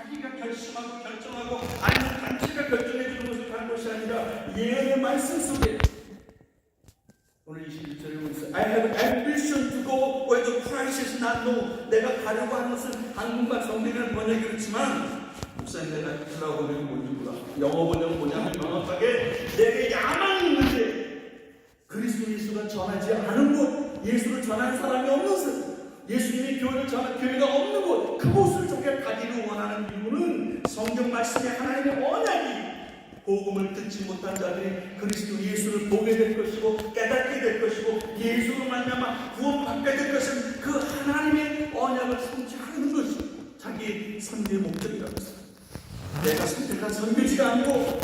자기가 결심하고 결정하고 아니면 단체가 결정해 주는 것을 가는 것이 아니라 예언의 말씀 속에 오늘 21절에 보면서 I have ambition to go where the Christ is not known. 내가 가려고 하는 것은 한국과 성경이라는 번역이 그렇지만 목사님 내가 히브리어 번역이 뭔지 몰라. 영어 번역은 뭐냐면 명확하게 내게 야망이 있는데 그리스도 예수가 전하지 않은 곳, 예수를 전하는 사람이 없는 곳, 예수님이 교회를 전한 교회가 없는 곳, 그곳을 저게 가기를 원하는 이유는 성경 말씀에 하나님의 언약이 복음을 듣지 못한 자들이 그리스도 예수를 보게 될 것이고 깨닫게 될 것이고 예수로 말미암아 구원받게 될 것은 그 하나님의 언약을 성취하는 것이 자기 선교의 목적이라고 했어요. 내가 선택한 선교지가 아니고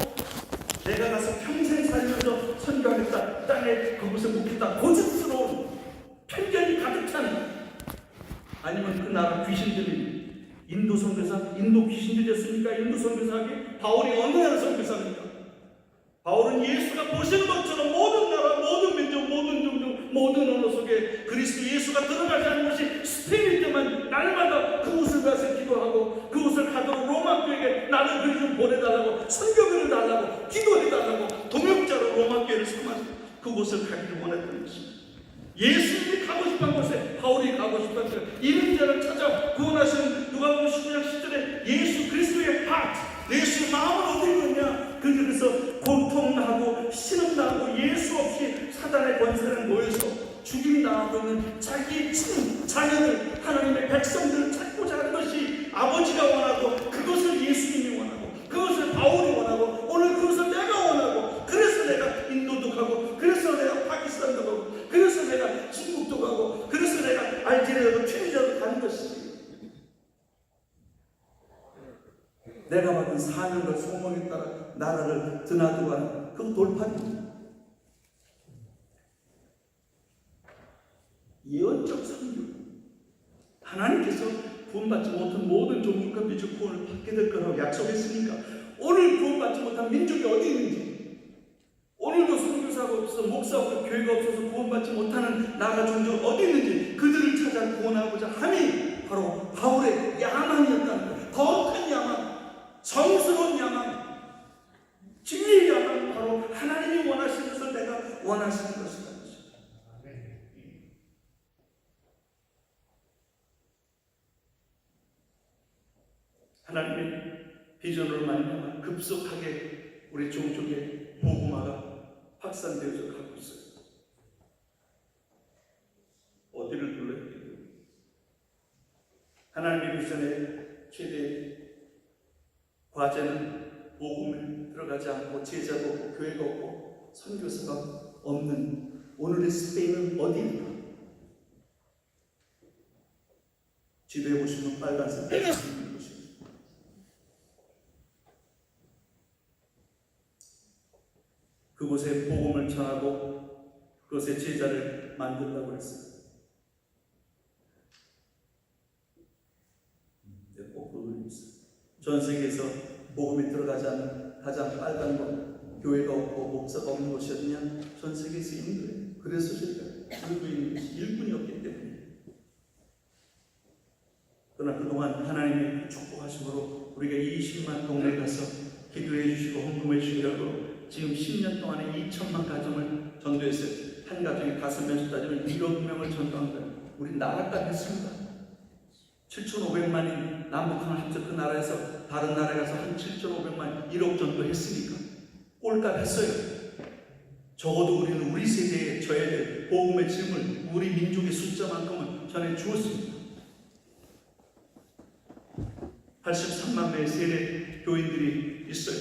내가 가서 평생 살면서 선교하겠다 땅에 그곳에 묵겠다 고집스러운 편견이 가득 찬 아니면 그 나라 귀신들이 인도 선교사 인도 귀신들이었습니까? 인도 선교사에게 바울이 어느 나라 선교사입니까? 바울은 예수가 보시는 것처럼 모든 나라, 모든 민족, 모든 종족, 모든 언어 속에 그리스도 예수가 들어가지 않은 것이 스페인일 때만 날마다 그곳을 가서 기도하고 그곳을 가도록 로마 교회에 나를 그리 좀 보내달라고 선교비를 달라고 기도해달라고 동역자로 로마 교회를 삼아서 그곳을 가기를 원했던 것입니다. 예수님이 가고 싶은 곳에 바울이 가고 싶은 곳에 이런 자를 찾아 구원하시는 누가 보면 19장 10절에 예수 그리스도의 하트 예수의 마음을 어디 있느냐? 그들에서 고통나고 신음나고 예수 없이 사단의 권세를 모여서 죽임 당하고 있는 자기의 친 자녀들 하나님의 백성들을 찾고자 하는 것이 아버지가 원하고 그것을 예수님이 원하고 그것을 바울이 원하고 오늘 그것을 내가 원하고 그래서 내가 인도도 가고 그래서 내가 파키스탄도 가고 그래서 내가 중국도 가고 그래서 내가 알제리아도 튀니자도 가는 것이 내가 받은 사명과 소명에 따라 나라를 드나들고 가는 그 돌판입니다. 예언적 선교. 하나님께서 구원받지 못한 모든 종족과 민족 구원을 받게 될 거라고 약속했으니까 오늘 구원받지 못한 민족이 어디 있는지 오늘도 선교사가 없어서 목사 없고 교회가 없어서 구원받지 못하는 나라 종족 어디 있는지 그들을 찾아 구원하고자 함이 바로 바울의 야망이었다는 거예요. 더큰 야망, 성스러운 야망, 진리의 야망 바로 하나님이 원하시는 것을 내가 원하시는 것이다. 하나님의 비전으로 말미암아 급속하게 우리 종족의 복음화가 확산되어져 가고 있어요. 어디를 둘러야 돼요? 하나님의 비전의 최대 과제는 복음에 들어가지 않고 제자가 없고 교회가 없고 선교사가 없는 오늘의 스페인은 어디일까? 지도에 보시면 빨간색 있는 것입니다. 그곳에 복음을 전하고 그곳에 제자를 만들라고 했어요. 네. 전 세계에서 복음이 들어가지 않는 가장 빨간 곳, 교회가 없고 목사가 없는 곳이 어디냐? 전 세계에서 인도예요. 그래서 저희가 한국에 있는 일꾼이 없기 때문에. 그러나 그동안 하나님의 축복하심으로 우리가 20만 동네 가서 기도해 주시고 헌금해 주시고 지금 10년 동안에 2천만 가정을 전도했어요. 한 가정에 다섯 명씩 따지면 1억 명을 전도한 거예요. 우리 나라가 했습니다. 7,500만인 남북한을 합쳐 그 나라에서 다른 나라에 가서 한 7,500만 1억 정도 했으니까 꼴값 했어요. 적어도 우리는 우리 세대에 져야 될 복음의 짐을 우리 민족의 숫자만큼은 전해 주었습니다. 83만 명의 세례 교인들이 있어요.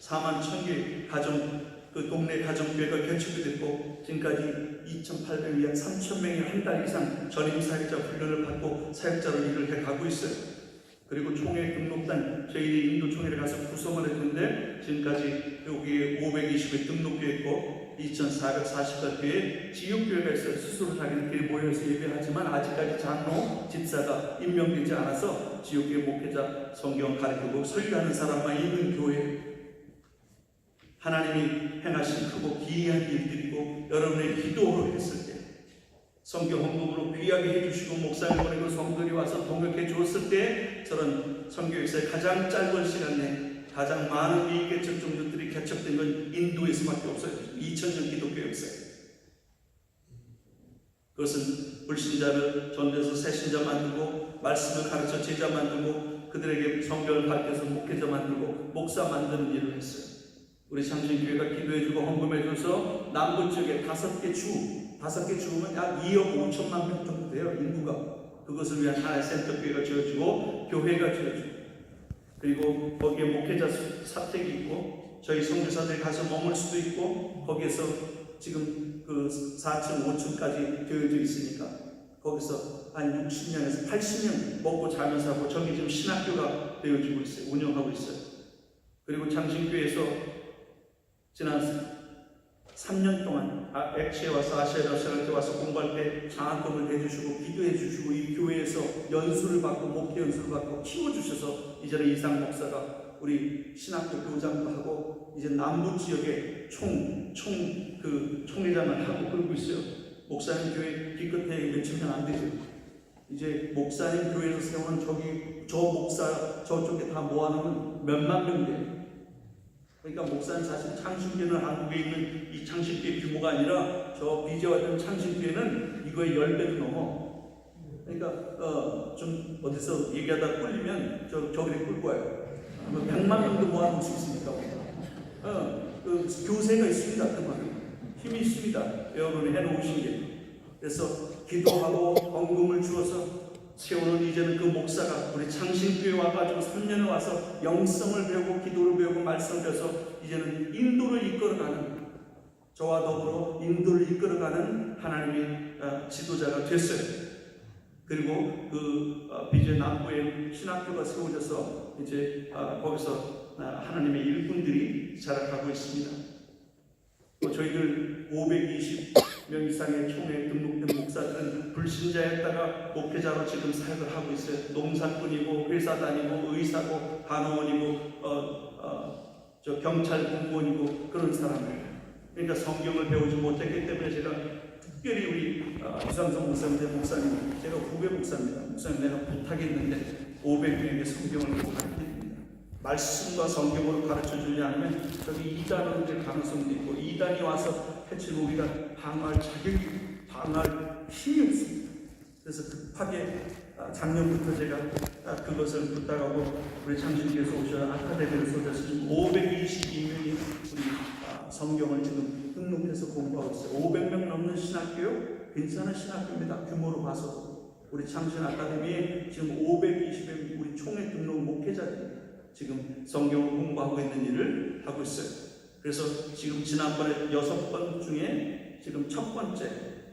4만 1000개 가정, 그 동네 가정교회가 개척이 됐고, 지금까지 2,800명, 약 3,000명이 한 달 이상 전임 사역자 훈련을 받고 사역자로 일을 해 가고 있어요. 그리고 총회 등록단, 저희 인도 총회를 가서 구성을 했는데, 지금까지 여기에 520회 등록되어 있고, 2,440가교회 지역교회가 있어요. 스스로 자기들끼리 모여서 예배하지만 아직까지 장로, 집사가 임명되지 않아서 지역교회 목회자 성경 가르치고 설교하는 사람만 있는 교회. 하나님이 행하신 크고 기이한 일들이고 여러분의 기도로 했을 때 성경 헌금으로 귀하게 해주시고 목사님 보내고 성들이 와서 동역해 주었을 때 저는 선교 역사의 가장 짧은 시간 내에 가장 많은 미개척 종교들이 개척된 건 인도에서밖에 없어요. 2000년 기독교 역사에. 그것은 불신자를 전도해서 새 신자 만들고 말씀을 가르쳐 제자 만들고 그들에게 성경을 가르쳐서 목회자 만들고 목사 만드는 일을 했어요. 우리 장신교회가 기도해주고 헌금해줘서 남부 지역에 다섯 개 주, 다섯 개 주면 약 2억 5천만 명 정도 돼요 인구가. 그것을 위한 하나의 센터교회가 지어지고 교회가 지어지고 그리고 거기에 목회자 수- 사택이 있고 저희 선교사들이 가서 머물 수도 있고 거기에서 지금 그 4층, 5층까지 되어져 있으니까 거기서 한 60명에서 80명 먹고 자면서 하고 저기 지금 신학교가 되어지고 있어요. 운영하고 있어요. 그리고 장신교에서 지난 3년 동안 아, 액체에 와서 아시아 러시아를 와서 공부할 때 장학금을 해주시고 기도해 주시고 이 교회에서 연수를 받고 목회 연수를 받고 키워주셔서 이제는 이상 목사가 우리 신학교 교장도 하고 이제 남부 지역에 총 총 그 총회장을 하고 그러고 있어요. 목사님 교회 몇천 명안 되죠. 이제 목사님 교회에서 세우는 저기 저 목사 저쪽에 다 모아놓으면 몇만 명 돼요. 그러니까 목사님 사실 창신교회는 한국에 있는 이 창신교회 규모가 아니라 저 비제와 있는 창신교회는 이거의 열 배도 넘어. 그러니까 어, 좀 어디서 얘기하다 꿀리면 저 저기를 와요. 뭐 100만 명도 모아놓을 수 있으니까. 어, 그 교세가 있습니다. 그만 힘이 있습니다. 여러분이 해놓으신 게. 그래서 기도하고 헌금을 주어서 세우는 이제는 그 목사가 우리 창신교회 와가지고 3년을 와서 영성을 배우고 기도를 배우고 말씀을 배워서 이제는 인도를 이끌어가는 저와 더불어 인도를 이끌어가는 하나님의 어, 지도자가 됐어요. 그리고 그 어, 비제 남부에 신학교가 세워져서 이제 어, 거기서 어, 하나님의 일꾼들이 자라가고 있습니다. 또 저희들 520 명 이상의 총회 등록된 목사들은 불신자였다가 목회자로 지금 사역을 하고 있어요. 농사꾼이고 회사 다니고 의사고 간호원이고 어, 어, 저 경찰 공무원이고 그런 사람들. 그러니까 성경을 배우지 못했기 때문에 제가 특별히 우리 어, 이상성 목사님, 목사님, 제가 후배 목사입니다. 목사님 내가 부탁했는데 500명에게 성경을 꼭 가르쳐드립니다. 말씀과 성경으로 가르쳐 주지 않으면 저기 이단으로 될 가능성도 있고 이단이 와서 해치면 우리가 방어할 자격이 방어할 힘이 없습니다. 그래서 급하게 아, 작년부터 제가 아, 그것을 부탁하고 우리 장신께서 오셔 쏟아서 지금 522명이 우리 아, 성경을 지금 등록해서 공부하고 있어요. 500명 넘는 신학교요? 괜찮은 신학교입니다. 규모로 봐서 우리 창신 아카데미에 지금 520명 우리 총회 등록 목회자들이 지금 성경을 공부하고 있는 일을 하고 있어요. 그래서 지금 지난번에 여섯 번 중에 지금 첫 번째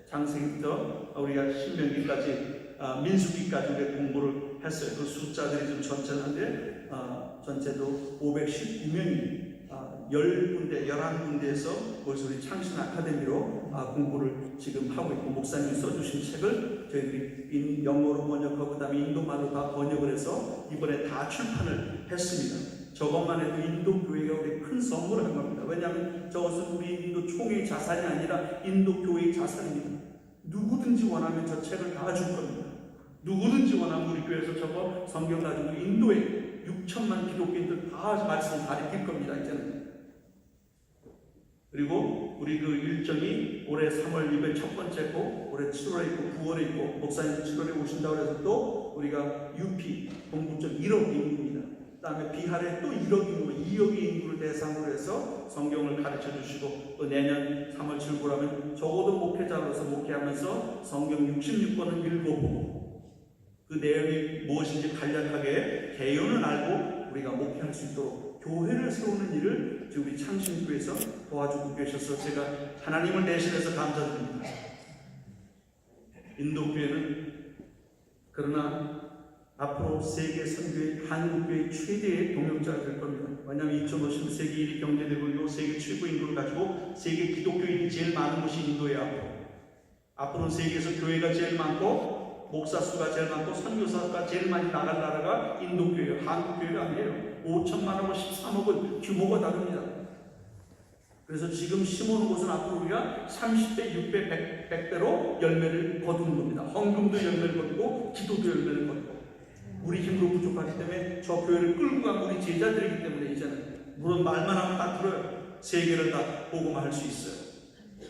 장세기부터 우리가 신명기까지 아, 민수기까지 우리가 공부를 했어요. 그 숫자들이 좀 전체인데 아, 전체도 519명이 아, 10군데, 11군데에서 거기서 우리 창신 아카데미로 아, 공부를 지금 하고 있고 목사님이 써주신 책을 저희들이 인- 영어로 번역하고 그 다음에 인도말로 다 번역을 해서 이번에 다 출판을 했습니다. 저것만 해도 인도 교회가 우리 큰 선물을 한 겁니다. 왜냐하면 저것은 우리 인도 총회의 자산이 아니라 인도 교회의 자산입니다. 누구든지 원하면 저 책을 다 줄 겁니다. 누구든지 원하면 우리 교회에서 저거 성경 가지고 인도에 6천만 기독교인들 다 말씀 가르칠 겁니다. 이제는. 그리고 우리 그 일정이 올해 3월 이후에 첫 번째 고 올해 7월에 있고 9월에 있고 목사님 7월에 오신다고 해서 또 우리가 UP 동부쪽 1억 인구입니다. 그 다음에 비하르에 또 1억 인구, 2억의 인구를 대상으로 해서 성경을 가르쳐 주시고 또 내년 3월 7월하면 적어도 목회자로서 목회하면서 성경 66권을 읽어보고 그 내용이 무엇인지 간략하게 개요는 알고 우리가 목회할 수 있도록 교회를 세우는 일을 지금 우리 창신교에서 도와주고 계셔서 제가 하나님을 대신해서 감사드립니다. 인도교회는 그러나 앞으로 세계 선교의 한국교회 최대의 동역자가 될 겁니다. 왜냐하면 2050년 세계 1위 경제대국이고 세계 최고 인구를 가지고 세계 기독교인이 제일 많은 곳이 인도예요. 앞으로. 앞으로는 세계에서 교회가 제일 많고 목사 수가 제일 많고 선교사가 제일 많이 나갈 나라가 인도교회예요. 한국교회가 아니에요. 5천만하고 13억은 규모가 다릅니다. 그래서 지금 심어놓은 곳은 앞으로 우리가 30배, 6배, 100, 100배로 열매를 거두는 겁니다. 헌금도 열매를 거두고 기도도 열매를 거두고 우리 힘으로 부족하기 때문에 저 교회를 끌고 간 우리 제자들이기 때문에 이제는 물론 말만 하면 다 들어요. 세계를 다 복음할 수 있어요.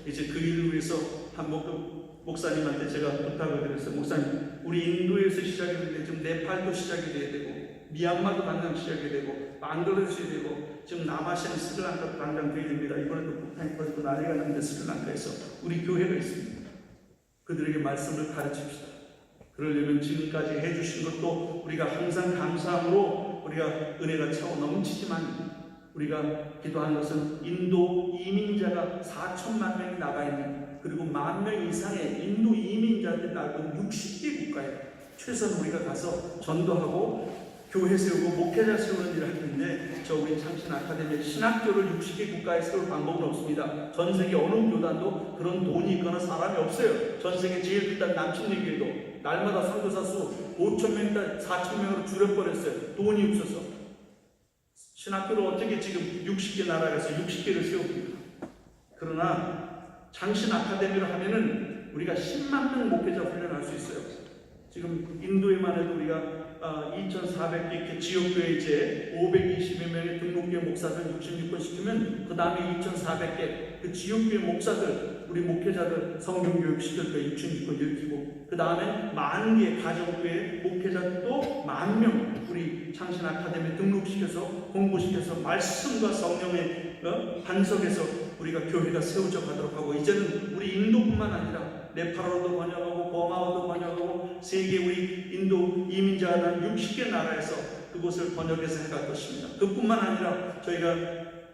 이제 그 일을 위해서 한 목, 목사님한테 제가 부탁을 드렸어요. 목사님, 우리 인도에서 시작이 됐는데 지금 네팔도 시작이 돼야 되고 미얀마도 당장 시작이 되고 방글라데시 되고 지금 남아시아 스리랑카도 당장 돼야 됩니다. 이번에도 북한이 터지고 난리가 났는데 스리랑카에서 우리 교회가 있습니다. 그들에게 말씀을 가르칩시다. 그러려면 지금까지 해주신 것도 우리가 항상 감사함으로 우리가 은혜가 차고 넘치지만 우리가 기도한 것은 인도 이민자가 4천만 명이 나가 있는 그리고 만 명 이상의 인도 이민자들이 나고 60개 국가에 최소한 우리가 가서 전도하고 교회 세우고 목회자 세우는 일을 할 텐데 저 우리 창신 아카데미 신학교를 60개 국가에 세울 방법은 없습니다. 전 세계 어느 교단도 그런 돈이 있거나 사람이 없어요. 전 세계 제일 크다 남친리 교회도 날마다 선교사 수 5천 명이다 4천 명으로 줄여버렸어요. 돈이 없어서 신학교를 어떻게 지금 60개 나라에서 60개를 세웁니까? 그러나 장신 아카데미를 하면은 우리가 10만 명 목회자 훈련할 수 있어요. 지금 인도에만 해도 우리가 어, 2,400개 이렇게 지역교회 이제 520명의 등록교회 목사들 66번 시키면 그 다음에 2,400개 그 지역교회 목사들 우리 목회자들 성경 교육 시킬 때 6,600번 일으키고 그 다음에 만 개의 가정교회 목회자들도 만 명 우리 창신 아카데미 등록시켜서 공부시켜서 말씀과 성령의 어? 반석에서 우리가 교회가 세워져 가도록 하고 이제는 우리 인도뿐만 아니라 네팔어도 번역하고 버마어도 번역하고 세계 우리 인도 이민자가 난 60개 나라에서 그곳을 번역해서 해갈 것입니다. 그뿐만 아니라 저희가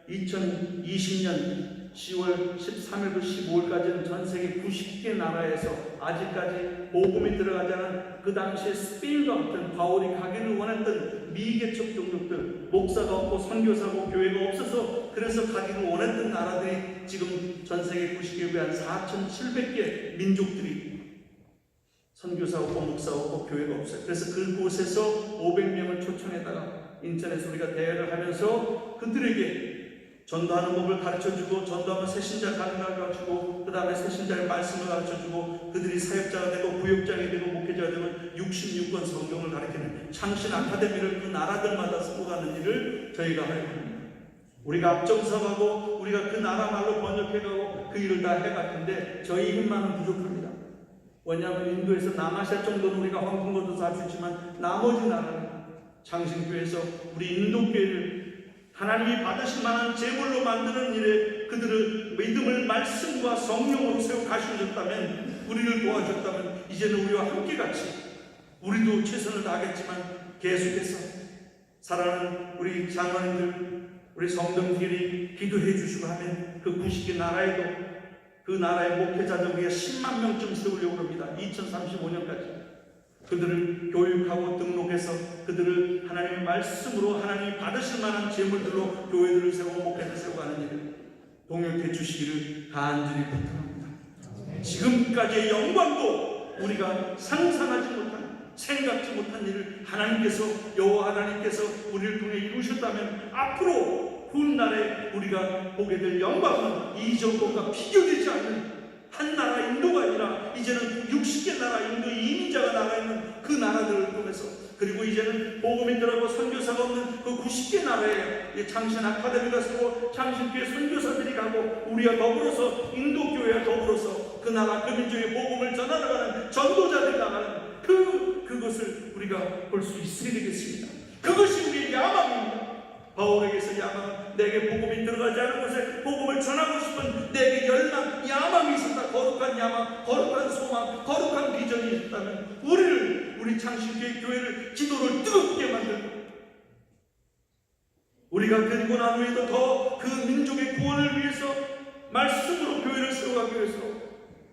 2020년 10월 13일부터 15일까지는 전 세계 90개 나라에서 아직까지 복음이 들어가지 않은 그 당시에 스페인과 같은 바울이 가기를 원했던 미개척 종족들 목사가 없고 선교사고 교회가 없어서 그래서 가기를 원했던 나라들이 지금 전 세계 90개국에 한 4,700개 민족들이 선교사 없고 목사 없고 교회가 없어요. 그래서 그곳에서 500명을 초청해다가 인터넷 우리가 대회를 하면서 그들에게 전도하는 법을 가르쳐주고 전도하면 새신자 가능하게 가르치고 그 다음에 새신자의 말씀을 가르쳐주고 그들이 사역자가 되고 부역장이 되고 목회자가 되면 66권 성경을 가르치는 창신 아카데미를 그 나라들마다 승부하는 일을 저희가 할 겁니다. 우리가 앞장서가고 우리가 그 나라 말로 번역해가고 그 일을 다 해갈 텐데 저희 힘만은 부족합니다. 왜냐하면 인도에서 남아시아 정도는 우리가 황금고도 살수 있지만 나머지 나라는 창신교회에서 우리 인도교회를 하나님이 받으실 만한 제물로 만드는 일에 그들을 믿음을 말씀과 성령으로 세워 가시셨다면 우리를 도와줬다면 이제는 우리와 함께 같이 우리도 최선을 다하겠지만 계속해서 사랑하는 우리 장로님들 우리 성도들이 기도해 주시고 하면 그 90개 나라에도 그 나라의 목회자들 위해 10만 명쯤 세우려고 합니다. 2035년까지. 그들을 교육하고 등록해서 그들을 하나님의 말씀으로 하나님이 받으실 만한 재물들로 교회들을 세우고 목회를 세우고 하는 일을 동역해 주시기를 간절히 부탁합니다. 지금까지의 영광도 우리가 상상하지 못한 생각지 못한 일을 하나님께서 여호와 하나님께서 우리를 통해 이루셨다면 앞으로 훗날에 우리가 보게 될 영광은 이전것과 비교되지 않는 한 나라 인도가 아니라 이제는 60개 나라 인도 이민자가 나가 있는 그 나라들을 통해서 그리고 이제는 들어가고 선교사가 없는 그 90개 나라에 창신 아카데미가 서고 창신교회 선교사들이 가고 우리와 더불어서 인도교회와 더불어서 그 나라 그 민족의 복음을 전하러 가는 전도자들이 나가는 그 그것을 우리가 볼 수 있어야 되겠습니다. 그것이 우리의 야망입니다. 바울에게서 야망, 내게 복음이 들어가지 않은 곳에 복음을 전하고 싶은 내게 열망, 야망이 있었다. 거룩한 야망, 거룩한 소망, 거룩한 비전이 있었다면 우리를, 우리 창신교회 교회를 기도를 뜨겁게 만들고 우리가 그리고 난 후에도 더 그 민족의 구원을 위해서 말씀으로 교회를 세워가기 위해서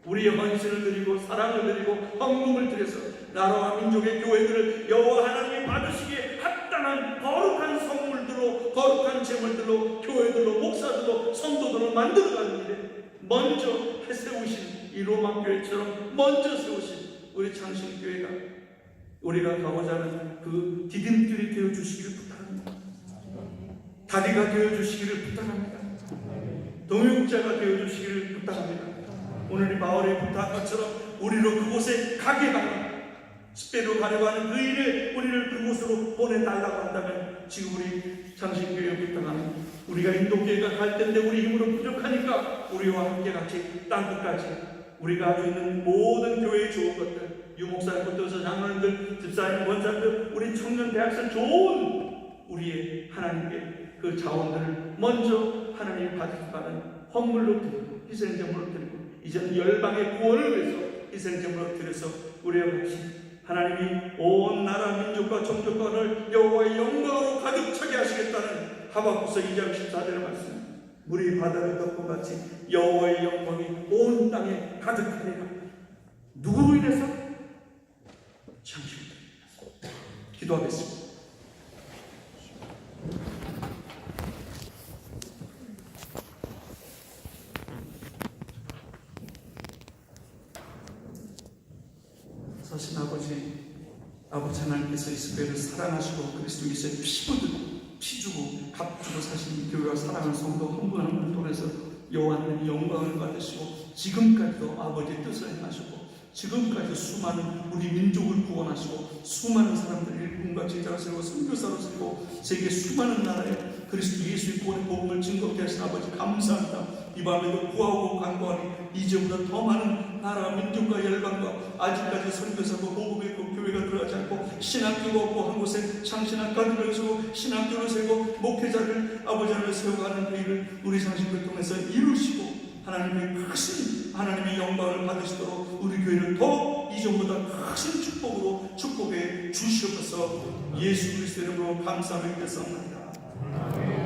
우리의 헌신을 드리고 사랑을 드리고 헌금을 드려서 나라와 민족의 교회들을 여호와 하나님이 받으시기에 합당한 거룩한 성물들로 거룩한 제물들로 교회들로 목사들로 성도들로 만들어가는 일에 먼저 세우신 이 로마 교회처럼 먼저 세우신 우리 창신 교회가 우리가 가고자 하는 그 디딤길이 되어 주시기를 부탁합니다. 다리가 되어 주시기를 부탁합니다. 동역자가 되어 주시기를 부탁합니다. 오늘 이 부탁한 것처럼 우리로 그곳에 가게 하라. 집회로 가려고 하는 그 일을 우리를 그곳으로 보내달라고 한다면 지금 우리 장신교회 부탁하는 우리가 인도교회가 갈 텐데 우리 힘으로 부족하니까 우리와 함께 같이 땅 끝까지 우리가 가지고 있는 모든 교회의 좋은 것들 유목사님부터 장로님들 집사님 원사님들 우리 청년 대학생 좋은 우리의 하나님께 그 자원들을 먼저 하나님 받으시는 헌물로 드리고 희생제물로 드리고 이제는 열방의 구원을 위해서 희생제물로 드려서 우리와 같이 하나님이 온 나라 민족과 종족과를 여호와의 영광으로 가득 차게 하시겠다는 하박국서 2장 14절의 말씀 물이 바다를 덮고 같이 여호와의 영광이 온 땅에 가득하리라 누구로 인해서? 장신들 기도하겠습니다. 사실 아버지 아버지 하나님께서 이스라엘을 사랑하시고 그리스도 예수의 피 묻고 피 주고 값 주고 사신 이 교회와 사랑하는 성도 한 분 한 분을 통해서 여호와 하나님 영광을 받으시고 지금까지도 아버지의 뜻을 행하시고 지금까지 수많은 우리 민족을 구원하시고 수많은 사람들을 일꾼과 제자로 세우고 선교사로 세우고 세계 수많은 나라에 그리스도 예수의 구원의 복음을 증거케 하신 아버지 감사합니다. 이 밤에도 구하고 간구하니 이제보다 더 많은 나라 민족과 열방과 아직까지 선교사고 보복에 있고 교회가 들어가지 않고 신학교가 없고 한 곳에 창신학과들을 세우고 신학교를 세우고 목회자를 아버지 하나님 세워가는 그 일을 우리 상식을 통해서 이루시고 하나님의 크신 하나님의 영광을 받으시도록 우리 교회를 더 이전보다 큰 축복으로 축복해 주시옵소서 예수 그리스도 이름으로 감사를 드렸사옵나이다.